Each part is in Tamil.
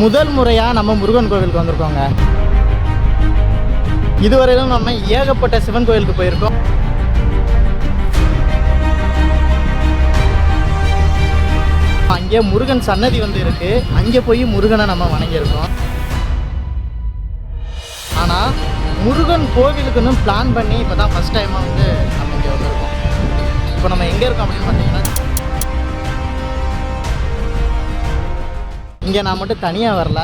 முதல் முறையாக நம்ம முருகன் கோவிலுக்கு வந்திருக்கோங்க. இதுவரையிலும் நம்ம ஏகப்பட்ட சிவன் கோயிலுக்கு போயிருக்கோம். அங்கே முருகன் சன்னதி வந்து இருக்கு. அங்கே போய் முருகனை நம்ம வணங்கியிருக்கோம். ஆனால் முருகன் கோவிலுக்குன்னு பிளான் பண்ணி இப்போ தான் ஃபஸ்ட் டைமாக வந்து நம்ம இங்கே வந்திருக்கோம். இப்போ நம்ம எங்கே இருக்கோம் அப்படின்னு பார்த்தீங்கன்னா இங்கே நான் மட்டும் தனியாக வரல.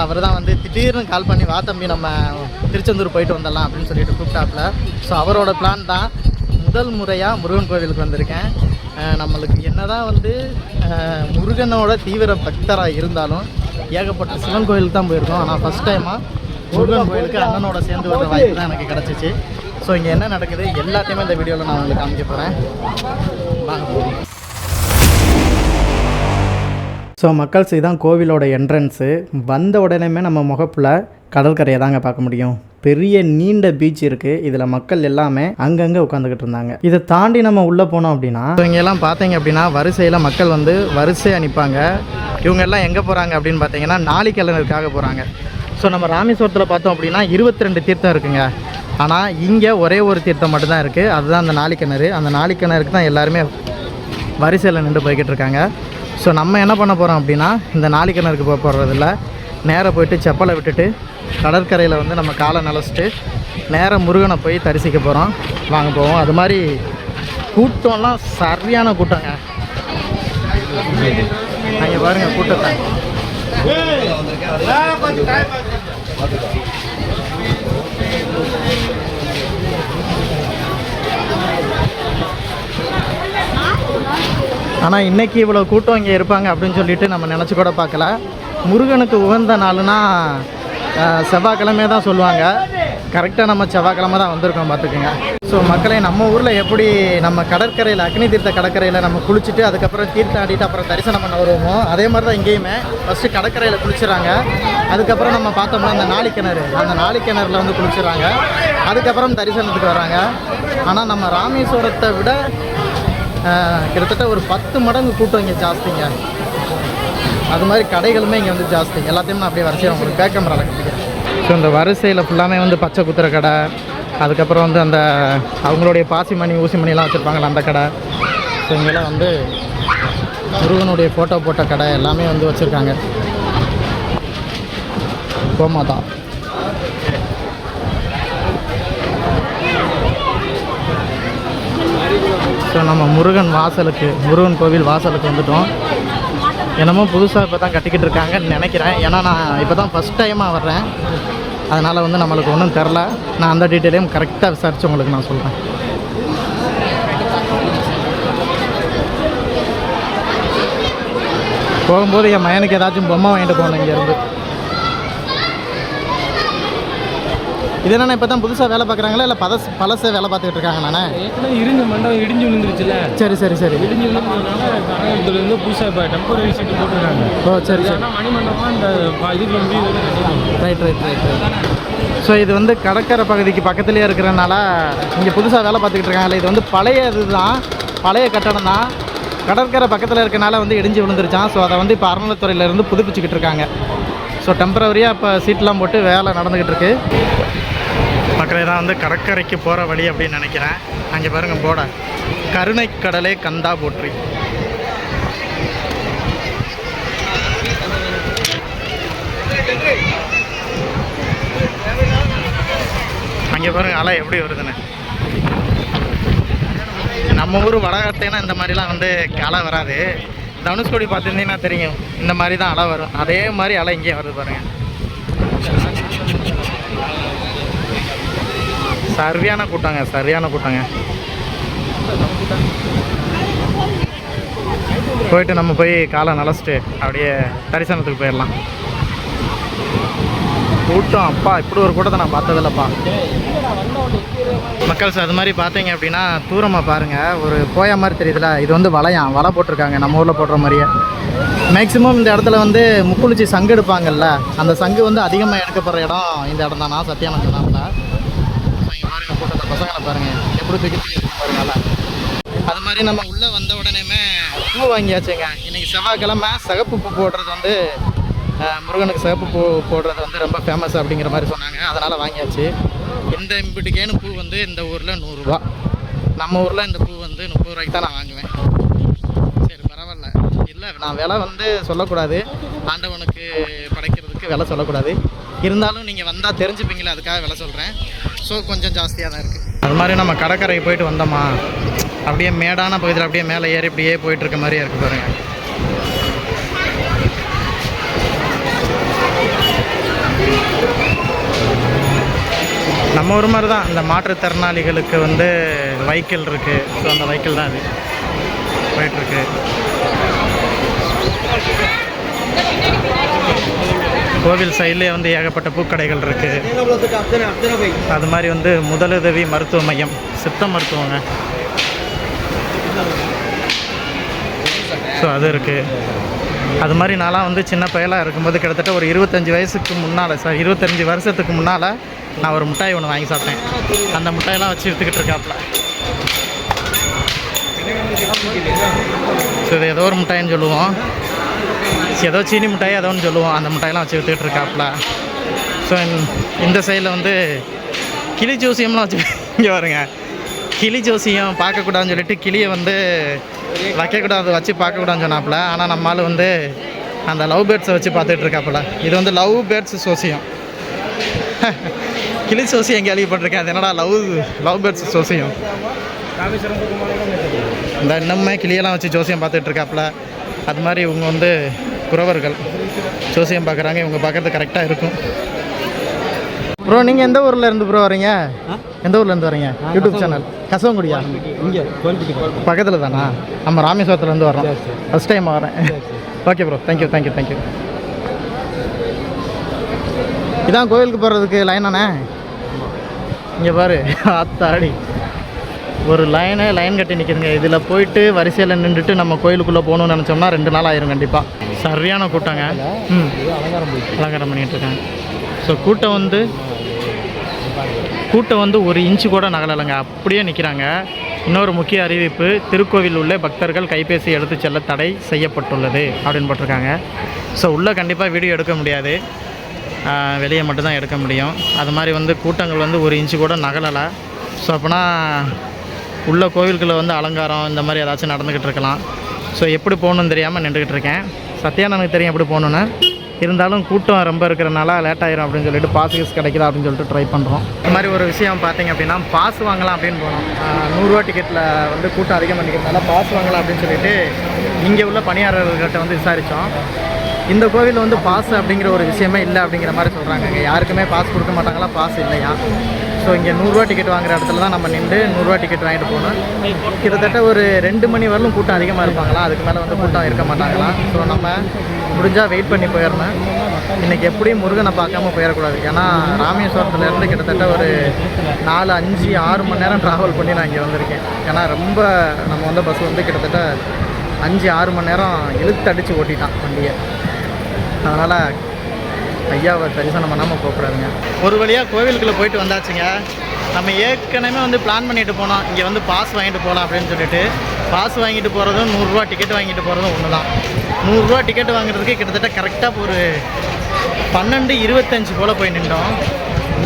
அவர் தான் வந்து திடீர்னு கால் பண்ணி வா தம்பி நம்ம திருச்செந்தூர் போயிட்டு வந்துடலாம் அப்படின்னு சொல்லிட்டு கூப்பிட்டாப்புல. ஸோ அவரோட பிளான் தான். முதல் முறையாக முருகன் கோவிலுக்கு வந்திருக்கேன். நம்மளுக்கு நம்மளுக்கு என்னதான் வந்து முருகனோட தீவிர பக்தராக இருந்தாலும் ஏகப்பட்ட சிவன் கோயிலுக்கு தான் போயிருக்கோம். ஆனால் ஃபஸ்ட் டைமாக முருகன் கோயிலுக்கு அண்ணனோட சேர்ந்து வர வாய்ப்பு தான் எனக்கு கிடச்சிச்சு. ஸோ இங்கே என்ன நடக்குது? எல்லாத்தையுமே இந்த வீடியோவில் நான் உங்களுக்கு காமிக்க போகிறேன் ஸோ மக்கள்ஸ் இதுதான் கோவிலோட என்ட்ரன்ஸு வந்த உடனேமே நம்ம முகப்பில் கடற்கரையை தாங்க பார்க்க முடியும். பெரிய நீண்ட பீச் இருக்குது இதில் மக்கள் எல்லாமே அங்கங்கே உட்காந்துக்கிட்டு இருந்தாங்க. இதை தாண்டி நம்ம உள்ளே போனோம் அப்படின்னா இவங்க எல்லாம் பார்த்தீங்க அப்படின்னா வரிசையில் மக்கள் வந்து வரிசையாக நிற்பாங்க இவங்க எல்லாம் எங்கே போகிறாங்க அப்படின்னு பார்த்தீங்கன்னா நாளிக்கிழனுக்காக போகிறாங்க ஸோ நம்ம ராமேஸ்வரத்தில் பார்த்தோம் அப்படின்னா இருபத்தி ரெண்டு தீர்த்தம் இருக்குங்க. ஆனால் இங்கே ஒரே ஒரு தீர்த்தம் மட்டும்தான் இருக்குது அதுதான் அந்த நாளிக்கிணறு. அந்த நாளிக்கிணறுக்கு தான் எல்லாருமே வரிசையில் நின்று போய்கிட்டு இருக்காங்க. ஸோ நம்ம என்ன பண்ண போகிறோம் அப்படின்னா இந்த நாளிக்கிணறுக்கு போக போகிறதில்ல நேராக போயிட்டு செப்பலை விட்டுட்டு கடற்கரையில் வந்து நம்ம காலை நலச்சிட்டு நேராக முருகனை போய் தரிசிக்க போகிறோம் வாங்க போவோம். அது மாதிரி கூட்டம்லாம் சரியான கூட்டங்க. அங்கே பாருங்கள் கூட்டத்தை. ஆனால் இன்றைக்கி இவ்வளோ கூட்டம் இங்கே இருப்பாங்க அப்படின்னு சொல்லிட்டு நம்ம நினச்சி கூட பார்க்கல. முருகனுக்கு உகந்த நாள்னா அஹ், செவ்வாய்க்கிழமை தான் சொல்லுவாங்க. கரெக்டாக நம்ம செவ்வாய்க்கிழமை தான் வந்திருக்கோம் பார்த்துக்குங்க. ஸோ மக்களை நம்ம ஊரில் எப்படி நம்ம கடற்கரையில் அக்னி தீர்த்த கடற்கரையில் நம்ம குளிச்சுட்டு அதுக்கப்புறம் தீர்த்தம் ஆடிட்டு அப்புறம் தரிசனம் பண்ண வருவோமோ அதே மாதிரி தான் இங்கேயுமே. ஃபஸ்ட்டு கடற்கரையில் குளிச்சுறாங்க. அதுக்கப்புறம் நம்ம பார்த்தோம்னா அந்த நாளிக்கிணறு. அந்த நாளிக்கிணறில் வந்து குளிச்சுறாங்க. அதுக்கப்புறம் தரிசனத்துக்கு வராங்க. ஆனால் நம்ம ராமேஸ்வரத்தை விட கிட்டத்தட்ட ஒரு பத்து மடங்கு கூட்டம் இங்கே ஜாஸ்திங்க. அது மாதிரி கடைகளுமே இங்கே வந்து ஜாஸ்தி. எல்லாத்தையும் நான் அப்படியே வரிசையாக உங்களுக்கு பேக் கேமராவில் கட்டிக்கிறேன் ஸோ இந்த வரிசையில் ஃபுல்லாமே வந்து பச்சை குத்துற கடை அதுக்கப்புறம் வந்து அந்த அவங்களுடைய பாசி மணி ஊசி மணிலாம் வச்சுருப்பாங்களே அந்த கடை. ஸோ இங்கெல்லாம் வந்து முருகனுடைய ஃபோட்டோ போட்ட கடை எல்லாமே வந்து வச்சுருக்காங்க. கோமாதா. ஸோ நம்ம முருகன் வாசலுக்கு முருகன் கோவில் வாசலுக்கு வந்துட்டோம். என்னமோ புதுசாக இப்போ தான் கட்டிக்கிட்டு இருக்காங்கன்னு நினைக்கிறேன். ஏன்னா நான் இப்போ தான் ஃபஸ்ட் டைமாக வர்றேன். அதனால் வந்து நம்மளுக்கு ஒன்றும் தெரில நான் அந்த டீட்டெயிலையும் கரெக்டாக விசாரித்து உங்களுக்கு நான் சொல்கிறேன் போகும்போது என் மயனுக்கு ஏதாச்சும் பொம்மை வாங்கிட்டு போகணும் இங்கேருந்து இது இப்போ தான் புதுசாக வேலை பார்க்குறாங்களா? இல்லை பதஸ் பழச வேலை பார்த்துக்கிட்டு இருக்காங்க நானே ஏற்கனவே இருந்த மண்டபம் இடிஞ்சு விழுந்துருச்சுல சரி சரி சரி. இடிஞ்சு விழுந்ததுனால கரகத்துல இருந்து புதுசாக இப்போ டெம்பரரி சீட்டு போட்டுருக்காங்க. ஓ சரி சரி. ஆனால் மணிமண்டபம் இந்த இதுக்கு முடிவு right right right right so இது வந்து கடற்கரை பகுதிக்கு பக்கத்துலேயே இருக்கிறனால இங்கே புதுசாக வேலை பார்த்துக்கிட்டு இருக்காங்கல்ல இது வந்து பழைய இதுதான் பழைய கட்டடம் தான். கடற்கரை பக்கத்தில் இருக்கனால வந்து இடிஞ்சு விழுந்துருச்சான் ஸோ அதை வந்து இப்போ அறநிலைத்துறையிலேருந்து புதுப்பிச்சுக்கிட்டு இருக்காங்க. ஸோ டெம்பரவரியாக இப்போ சீட்லாம் போட்டு வேலை நடந்துக்கிட்டு இருக்கு. மக்களே தான் வந்து கடற்கரைக்கு போகிற வழி அப்படின்னு நினைக்கிறேன். அங்கே பாருங்கள் போட. கருணை கடலே கந்தா போற்றி. அங்கே பாருங்க அலை எப்படி வருதுன்னு. நம்ம ஊர் வடகத்தைனா இந்த மாதிரிலாம் வந்து அலை வராது. தனுஷ்கோடி பார்த்துருந்தீங்கன்னா தெரியும் இந்த மாதிரி தான் அலை வரும். அதே மாதிரி அலை இங்கேயும் வருது பாருங்கள் சரியான கூட்டங்க சரியான கூட்டங்க. போயிட்டு நம்ம போய் காலை நலச்சிட்டு அப்படியே தரிசனத்துக்கு போயிடலாம். கூட்டம் அப்பா இப்படி ஒரு கூட்டத்தை நான் பார்த்ததில்லப்பா. மக்கள்ஸ் அது மாதிரி பார்த்தீங்க அப்படின்னா தூரமாக பாருங்கள் ஒரு போய மாதிரி தெரியுதுல இது வந்து வளையம் வலை போட்டிருக்காங்க நம்ம ஊரில் போடுற மாதிரியே. மேக்ஸிமம் இந்த இடத்துல வந்து முக்குளிச்சி சங்கு எடுப்பாங்கல்ல அந்த சங்கு வந்து அதிகமாக எடுக்கப்படுற இடம் இந்த இடம் தான் நான் சத்தியானந்த பசங்களை பாருங்கள் எப்படி தூக்கி தூக்கி பாருங்களா அது மாதிரி நம்ம உள்ளே வந்த உடனேமே பூ வாங்கியாச்சுங்க. இன்றைக்கி செவ்வாய்க்கிழமை சிகப்பு பூ போடுறது வந்து முருகனுக்கு சிகப்பு பூ போடுறது வந்து ரொம்ப ஃபேமஸ் அப்படிங்கிற மாதிரி சொன்னாங்க. அதனால் வாங்கியாச்சு. இந்த இம்பிட்டுக்கேனு பூ வந்து இந்த ஊரில் நூறுரூவா. நம்ம ஊரில் இந்த பூ வந்து முப்பது ரூபாய்க்கு தான் நான் வாங்குவேன். சரி பரவாயில்ல. இல்லை நான் விலை வந்து சொல்லக்கூடாது. ஆண்டவனுக்கு படைக்கிறதுக்கு விலை சொல்லக்கூடாது. இருந்தாலும் நீங்கள் வந்தால் தெரிஞ்சுப்பீங்களே அதுக்காக விலை சொல்கிறேன் ஸோ கொஞ்சம் ஜாஸ்தியாக தான் இருக்குது அது மாதிரி நம்ம கடற்கரைக்கு போயிட்டு வந்தோமா? அப்படியே மேடான பகுதியில் அப்படியே மேலே ஏறி இப்படியே போயிட்டு இருக்க மாதிரியே இருக்கு பாருங்க. நம்ம ஒரு மாதிரி தான். இந்த மாற்றுத்திறனாளிகளுக்கு வந்து வைக்கிள் இருக்குது ஸோ அந்த வைக்கிள் தான் அது போயிட்டுருக்கு. கோவில் சைட்லேயே வந்து ஏகப்பட்ட பூக்கடைகள் இருக்குது அது மாதிரி வந்து முதலுதவி மருத்துவ மையம் சித்த மருத்துவங்க. ஸோ அது இருக்குது அது மாதிரி நான்லாம் வந்து சின்ன பயலாக இருக்கும்போது கிட்டத்தட்ட ஒரு இருபத்தஞ்சி வயசுக்கு முன்னால் சார் இருபத்தஞ்சி வருஷத்துக்கு முன்னால் நான் ஒரு மிட்டாய் ஒன்று வாங்கி சாப்பிட்டேன். அந்த மிட்டாயெல்லாம் வச்சு விற்றுக்கிட்டு இருக்காப்புல ஸோ இது ஏதோ ஒரு மிட்டாயின்னு சொல்லுவோம். ஏதோ சீனி மிட்டாய் ஏதோ ஒன்று சொல்லுவோம். அந்த மிட்டாயெல்லாம் வச்சு விற்றுக்கிட்டு இருக்காப்புல ஸோ இந்த சைடில் வந்து கிளி ஜோசியம்லாம் வச்சு இங்கே வருங்க கிளி ஜோசியம் பார்க்கக்கூடாதுன்னு சொல்லிட்டு கிளியை வந்து வைக்கக்கூடாது வச்சு பார்க்கக்கூடாதுன்னு சொன்னாப்புல. ஆனால் நம்ம ஆளு வந்து அந்த லவ் பேர்ட்ஸை வச்சு பார்த்துட்டு இருக்காப்புல இது வந்து லவ் பேர்ட்ஸ் சோசியம். கிளி சோசியம் கேள்விப்பட்டிருக்கேன். அது என்னடா லவ் லவ் பேர்ட்ஸ் சோசியம்? இந்த இன்னுமே கிளியெல்லாம் வச்சு ஜோசியம் பார்த்துட்டு இருக்காப்புல அது மாதிரி இவங்க வந்து குறவர்கள் ஜோசியம் பார்க்குறாங்க இவங்க பார்க்கறது கரெக்டாக இருக்கும். ப்ரோ நீங்கள் எந்த ஊரில் இருந்து ப்ரோ வரீங்க? எந்த ஊர்ல இருந்து வரீங்க? யூடியூப் சேனல் கசவங்குடியா? இங்கே கோயம்புத்தூர் பக்கத்தில் தானா? நம்ம ராமேஸ்வரத்துலேருந்து வரோம் ஃபஸ்ட் டைம் வரேன். Okay bro thank you thank you thank you இதான் கோயிலுக்கு போகிறதுக்கு லைன் அண்ணே இங்கே பாரு. ஆத்தாடி ஒரு லைனே லைன் கட்டி நிற்கிதுங்க இதில் போயிட்டு வரிசையில் நின்றுட்டு நம்ம கோயிலுக்குள்ளே போகணும்னு நினச்சோம்னா ரெண்டு நாள் ஆயிரும் கண்டிப்பாக சரியான கூட்டங்க. ம். அலங்காரம் பண்ணிகிட்டு இருக்காங்க. ஸோ கூட்டம் வந்து கூட்டம் வந்து ஒரு இன்ச்சு கூட நகலலைங்க. அப்படியே நிற்கிறாங்க இன்னொரு முக்கிய அறிவிப்பு திருக்கோவில் உள்ள பக்தர்கள் கைபேசி எடுத்து செல்ல தடை செய்யப்பட்டுள்ளது அப்படின்னு போட்டிருக்காங்க. ஸோ உள்ளே கண்டிப்பாக வீடியோ எடுக்க முடியாது. வெளியே மட்டும்தான் எடுக்க முடியும். அது மாதிரி வந்து கூட்டங்கள் வந்து ஒரு இன்ச்சு கூட நகலலை. ஸோ அப்போனா உள்ள கோவில்களில் வந்து அலங்காரம் இந்த மாதிரி ஏதாச்சும் நடந்துக்கிட்டு இருக்கலாம். ஸோ எப்படி போகணுன்னு தெரியாமல் நின்றுக்கிட்டு இருக்கேன். சத்யானனுக்கு தெரியும் எப்படி போகணுன்னு இருந்தாலும் கூட்டம் ரொம்ப இருக்கிறனால லேட் ஆயிரும் அப்படின்னு சொல்லிட்டு பாஸ் கீஸ் கிடைக்குதா அப்படின்னு சொல்லிட்டு ட்ரை பண்ணுறோம் இந்த மாதிரி ஒரு விஷயம் பார்த்தீங்க அப்படின்னா பாஸ் வாங்கலாம் அப்படின்னு போனோம். நூறுரூவா டிக்கெட்டில் வந்து கூட்டம் அதிகம் பண்ணிக்கிறதுனால பாஸ் வாங்கலாம் அப்படின்னு சொல்லிட்டு இங்கே உள்ள பணியாளர்கள்கிட்ட வந்து விசாரித்தோம் இந்த கோவிலில் வந்து பாஸ் அப்படிங்கிற ஒரு விஷயமே இல்லை அப்படிங்கிற மாதிரி சொல்கிறாங்க இங்கே யாருக்குமே பாஸ் கொடுக்க மாட்டாங்களா? பாஸ் இல்லையா? ஸோ இங்கே நூறுரூவா டிக்கெட் வாங்குற இடத்துல தான் நம்ம நின்று நூறுரூவா டிக்கெட் வாங்கிட்டு போகணும். கிட்டத்தட்ட ஒரு ரெண்டு மணி வரலும் கூட்டம் அதிகமாக இருப்பாங்களா? அதுக்கு மேலே வந்து கூட்டம் இருக்க மாட்டாங்களா? ஸோ நம்ம முடிஞ்சால் வெயிட் பண்ணி போயிடணும். இன்றைக்கி எப்படியும் முருகனை பார்க்காம போயிடக்கூடாது. ஏன்னா ராமேஸ்வரத்துலேருந்து கிட்டத்தட்ட ஒரு நாலு அஞ்சு ஆறு மணி நேரம் ட்ராவல் பண்ணி நான் இங்கே வந்திருக்கேன். ஏன்னா ரொம்ப நம்ம வந்து பஸ் வந்து கிட்டத்தட்ட அஞ்சு ஆறு மணி நேரம் இழுத்து அடித்து ஓட்டிட்டான் வண்டியை. அதனால் ஐயாவை தரிசனம் பண்ணாமல் போகக்கூடாதுங்க ஒரு வழியாக கோவிலுக்குள்ளே போயிட்டு வந்தாச்சுங்க. நம்ம ஏற்கனவே வந்து பிளான் பண்ணிட்டு போனோம். இங்கே வந்து பாஸ் வாங்கிட்டு போகலாம் அப்படின்னு சொல்லிட்டு. பாஸ் வாங்கிட்டு போகிறதும் நூறுரூவா டிக்கெட் வாங்கிட்டு போகிறதும் ஒன்று தான் நூறுரூவா டிக்கெட் வாங்குறதுக்கு கிட்டத்தட்ட கரெக்டாக ஒரு பன்னெண்டு இருபத்தஞ்சு போல் போய் நின்றோம்.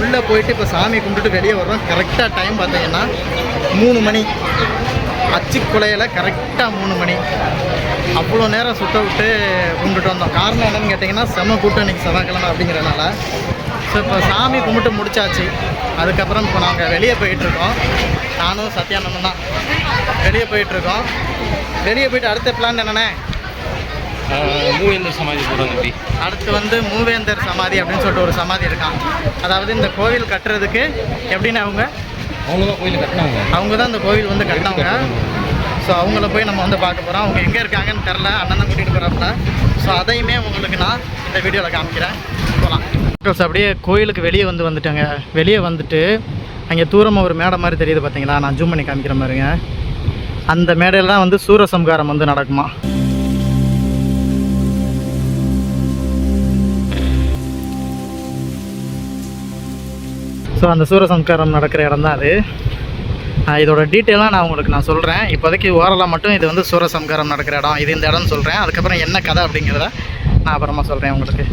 உள்ளே போயிட்டு இப்போ சாமி கும்பிட்டுட்டு வெளியே வர்றோம். கரெக்டாக டைம் பார்த்தீங்கன்னா மூணு மணி. அச்சு குலையில் கரெக்டாக மூணு மணி. அவ்வளோ நேரம் சுத்த விட்டு கும்பிட்டுட்டு வந்தோம். காரணம் என்னன்னு கேட்டிங்கன்னா செம கூட்டம் இன்னைக்கு செவ்வாய்க்கிழமை அப்படிங்கிறனால ஸோ இப்போ சாமி கும்பிட்டு முடிச்சாச்சு. அதுக்கப்புறம் இப்போ நாங்கள் வெளியே போயிட்டுருக்கோம் நானும் சத்யானந்தம் தான். வெளியே போயிட்டுருக்கோம் வெளியே போயிட்டு அடுத்த பிளான் என்னண்ணே மூவேந்தர் சமாதி போகிறாங்க அடுத்து வந்து மூவேந்தர் சமாதி அப்படின்னு சொல்லிட்டு ஒரு சமாதி இருக்கான். அதாவது இந்த கோவில் கட்டுறதுக்கு எப்படின்னு அவங்க அவங்க தான் கோயில் கட்டினாங்க அவங்க தான் இந்த கோவில் வந்து கட்டினவங்க. ஸோ அவங்கள போய் நம்ம வந்து பார்க்க போகிறோம் அவங்க எங்கே இருக்காங்கன்னு தெரில அண்ணன் தான் கூட்டிகிட்டு போகிறாப்புல ஸோ அதையுமே உங்களுக்கு நான் இந்த வீடியோவில் காமிக்கிறேன். போகலாம் அப்படியே கோயிலுக்கு வெளியே வந்து வந்துட்டாங்க. வெளியே வந்துட்டு அங்கே தூரமாக ஒரு மேடை மாதிரி தெரியுது பார்த்தீங்களா நான் ஜூம் பண்ணி காமிக்கிற மாதிரிங்க அந்த மேடையில் தான் வந்து சூரசம்காரம் வந்து நடக்குமா? ஸோ அந்த சூரசம்ஸ்காரம் நடக்கிற இடம் தான் அது. இதோட டீட்டெயிலாக நான் உங்களுக்கு நான் சொல்கிறேன் இப்போதைக்கு ஓரலாக மட்டும் இது வந்து சூரசம்காரம் நடக்கிற இடம். இது இந்த இடம்னு சொல்கிறேன் அதுக்கப்புறம் என்ன கதை அப்படிங்கிறத நான் அப்புறமா சொல்கிறேன் உங்களுக்கு.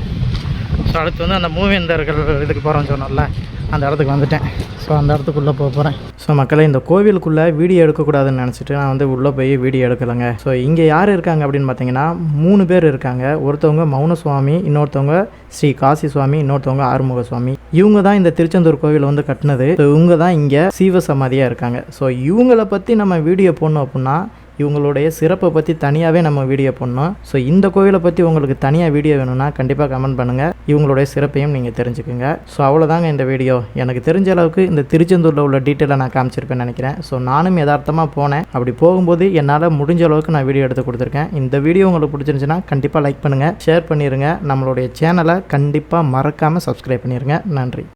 ஸோ அடுத்து வந்து அந்த மூவேந்தர்கள் இதுக்கு போகிறோம்னு சொன்னோம்ல. அந்த இடத்துக்கு வந்துட்டேன். ஸோ அந்த இடத்துக்குள்ளே போக போகிறேன் ஸோ மக்களை இந்த கோவிலுக்குள்ளே வீடியோ எடுக்கக்கூடாதுன்னு நினச்சிட்டு நான் வந்து உள்ளே போய் வீடியோ எடுக்கலைங்க. ஸோ இங்கே யார் இருக்காங்க அப்படின்னு பார்த்தீங்கன்னா மூணு பேர் இருக்காங்க. ஒருத்தவங்க மௌன சுவாமி இன்னொருத்தவங்க ஸ்ரீ காசி சுவாமி இன்னொருத்தவங்க ஆறுமுக சுவாமி இவங்க தான் இந்த திருச்செந்தூர் கோவில் வந்து கட்டினது. ஸோ இவங்க தான் இங்கே சீவ சமாதியாக இருக்காங்க. ஸோ இவங்களை பற்றி நம்ம வீடியோ போடணும் அப்படின்னா இவங்களுடைய சிறப்பை பற்றி தனியாகவே நம்ம வீடியோ பண்ணோம் ஸோ இந்த கோவிலை பற்றி உங்களுக்கு தனியாக வீடியோ வேணும்னா கண்டிப்பாக கமெண்ட் பண்ணுங்கள் இவங்களுடைய சிறப்பையும் நீங்கள் தெரிஞ்சுக்குங்க. ஸோ அவ்வளோதாங்க இந்த வீடியோ எனக்கு தெரிஞ்ச அளவுக்கு இந்த திருச்செந்தூரில் உள்ள டீட்டெயிலை நான் காமிச்சிருப்பேன்னு நினைக்கிறேன். ஸோ நானும் யதார்த்தமாக போனேன். அப்படி போகும்போது என்னால் முடிஞ்ச அளவுக்கு நான் வீடியோ எடுத்து கொடுத்துருக்கேன். இந்த வீடியோ உங்களுக்கு பிடிச்சிருந்துச்சுன்னா கண்டிப்பாக லைக் பண்ணுங்கள் ஷேர் பண்ணிடுங்க நம்மளுடைய சேனலை கண்டிப்பாக மறக்காமல் சப்ஸ்கிரைப் பண்ணிடுங்க நன்றி.